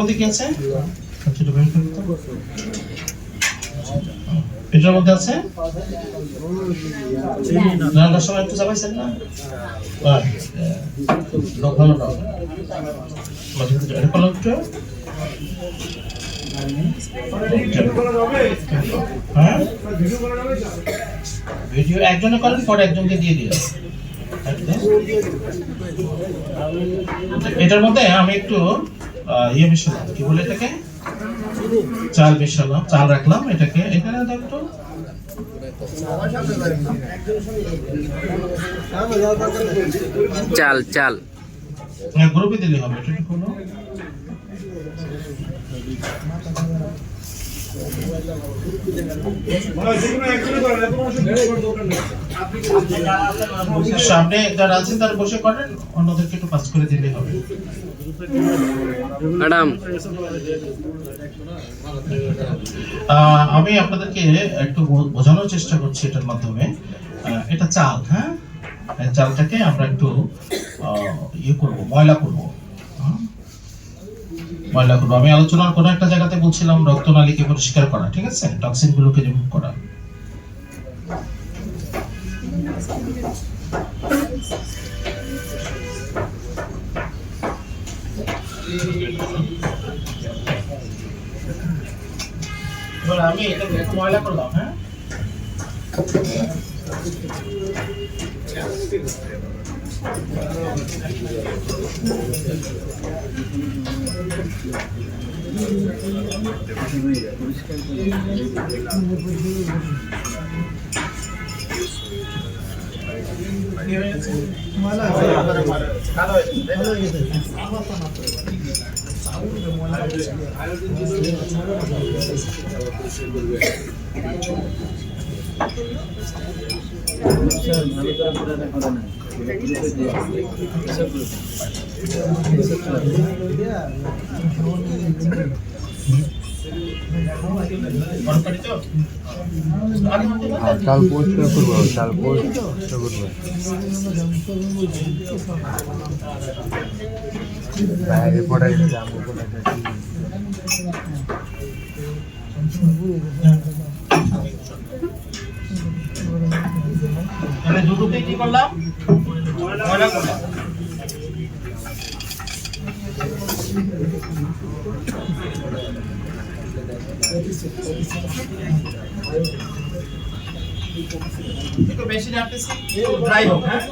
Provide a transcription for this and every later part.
মধ্যে কি আছে। এটার মধ্যে আছে? সময় একটু না? হ্যাঁ? ভিডিও একজনে করেন, পরে একজনকে দিয়ে দিও এটার মধ্যে আমি একটু ইয়ে মিশালাম। কি বলে এটাকে? চাল মিশালাম চাল রাখলাম এটাকে। এখানে একটু চাল চাল। হ্যাঁ গ্রুপে দিলে হবে এটা একটু খোলো সামনে যারা আছেন তারা বসে করেন অন্যদেরকে একটু পাস করে দিলে হবে। ম্যাডাম। আমি আপনাদেরকে একটু বোঝানোর চেষ্টা করছি এটার মাধ্যমে। এটা চাল হ্যাঁ? চালটাকে আমরা একটু ইয়ে করব ময়লা করব? ময়লা করব। আমি আলোচনার কোনো একটা জায়গাতে বলছিলাম রক্তনালীকে পরিষ্কার করা ঠিক আছে? টক্সিন গুলোকে রিমুভ করা। এবার আমি এটাকে একটু ময়লা করলাম হ্যাঁ কি হয়েছে? ভালো হয়েছে, তাই না? তরকারি তো? আলু না? চাল পরিষ্কার করব চাল পরিষ্কার করব বাইরে পড়াই ময়লা করলাম একটু বেশি রাখতেছি ড্রাই হোক হ্যাঁ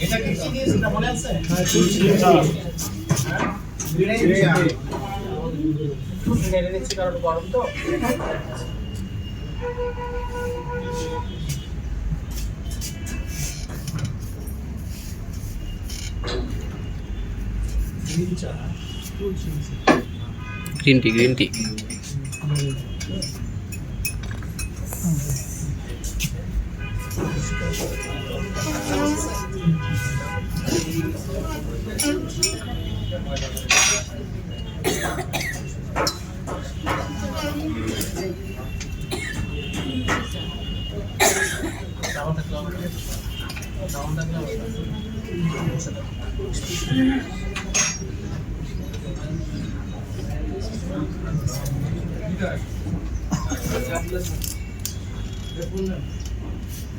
এটা কি কি এটা মনে আছে? হ্যাঁ? নেড়ে নিচ্ছি কারণ গরম তো গ্রিন টি গ্রিন টি চাওয়া থাকলে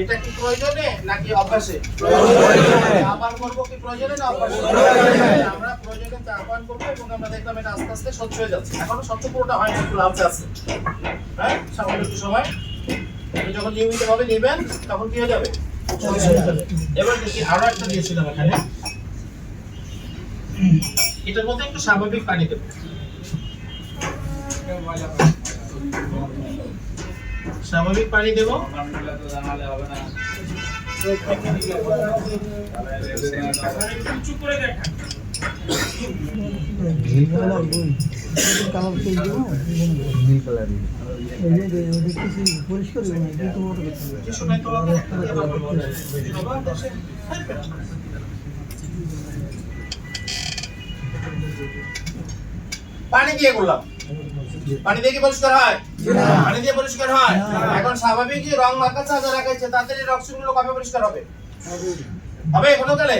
এটা কি প্রয়োজনে নাকি অভ্যাসে? আহ্বান করব কি প্রয়োজনে না অভ্যাসে? আমরা প্রয়োজনে আহ্বান করব এবং আমরা দেখলাম এটা আস্তে আস্তে স্বচ্ছ হয়ে যাচ্ছে। এখনও স্বচ্ছ পুরোটা হয়নি, একটু লাভে আছে। হ্যাঁ? সামান্য একটু সময়। আপনি যখন নিয়মিতভাবে নেবেন, তখন কি হয়ে যাবে। এবার দেখি, আরও একটা দিয়েছিলাম এখানে। এটার মধ্যে একটু স্বাভাবিক পানি দেবো। স্বাভাবিক পানি দেবো। পানি দিয়ে করলাম। পানি দিয়ে কি পরিষ্কার হয়? পানি দিয়ে পরিষ্কার হয়? এখন স্বাভাবিক যে রং মাখা চাঁদা রাখাইছে তাদের এই রক্তগুলো কবে পরিষ্কার হবে? হবে। কোনো কালে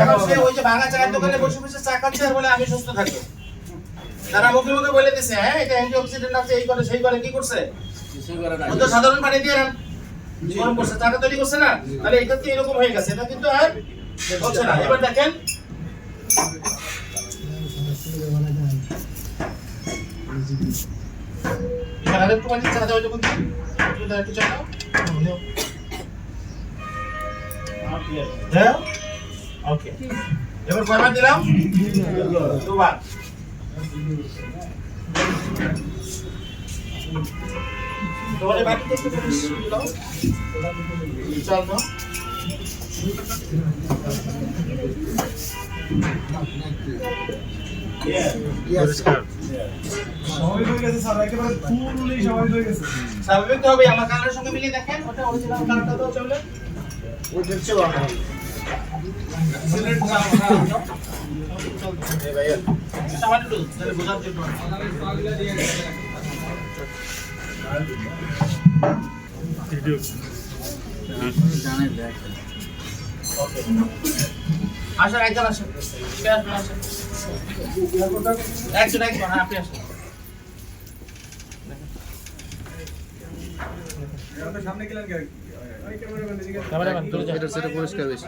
এখন সে ওই যে ভাঙা চায়ের দোকানে বসে বসে চা খাচ্ছে আর বলে আমি সুস্থ থাকব তারা মুখে মুখে বলে দিছে হ্যাঁ এটা অ্যান্টিঅক্সিডেন্ট আছে এই করে সেই করে কি করছে? তো সাধারণ পানি দিয়ে রান। গরম করছে চাটা তৈরি করছে না? তাহলে এটা তো এরকম হয়ে গেছে এটা কিন্তু আর হচ্ছে না। এবার দেখেন। এখানে আরেকটু পানি চা দাও যখন একটু একটু চা দাও ওকে এবার কয়বার দিলাম দুবার তোমার একটু পরিষ্কার দাও চল দাও পরিষ্কার স্বাভাবিক তো হবে আমার কালারের সঙ্গে মিলিয়ে দেখেন ওটা অরিজিনাল কালারটা তো চলে। আমার সিলেট ভাইয়া সামান্য একটু তাহলে বোঝার জন্য। ভিডিও ওকে আসেন একজন আসেন। আসেন। গেলেন হ্যাঁ আপনি আসেন। ক্যামেরাম্যান সেটা পরিষ্কার বেশি